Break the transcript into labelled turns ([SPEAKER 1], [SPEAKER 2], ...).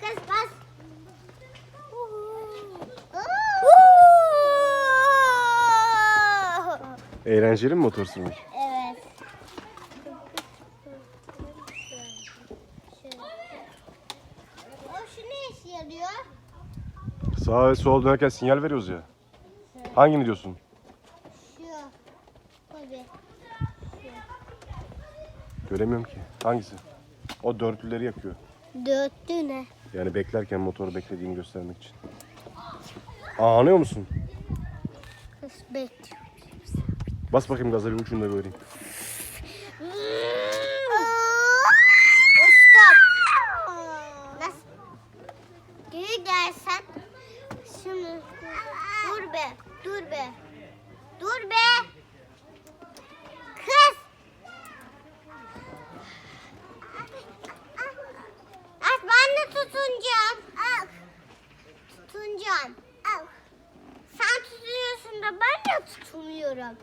[SPEAKER 1] kız bas. Eğlenceli mi motor sürmek?
[SPEAKER 2] Evet. O şu ne işe yarıyor?
[SPEAKER 1] Sağa ve sola dönerken sinyal veriyoruz ya. Hangini diyorsun?
[SPEAKER 2] Şu. Tabii.
[SPEAKER 1] Göremiyorum ki. Hangisi? O dörtlüleri yakıyor.
[SPEAKER 2] Dörtlü ne?
[SPEAKER 1] Yani beklerken motoru beklediğini göstermek için. Aa, anlıyor musun?
[SPEAKER 2] Kız bekliyor.
[SPEAKER 1] Bas bakayım gaza bir ucunu da göreyim.
[SPEAKER 2] Usta. Nasıl? Geri gelsen. Şimdi. Dur be. Dur be. Dur be. Kız. At ben de tutunacağım. Al. Tutunacağım. Al. Sen tutuyorsun da ben de tutunmuyorum.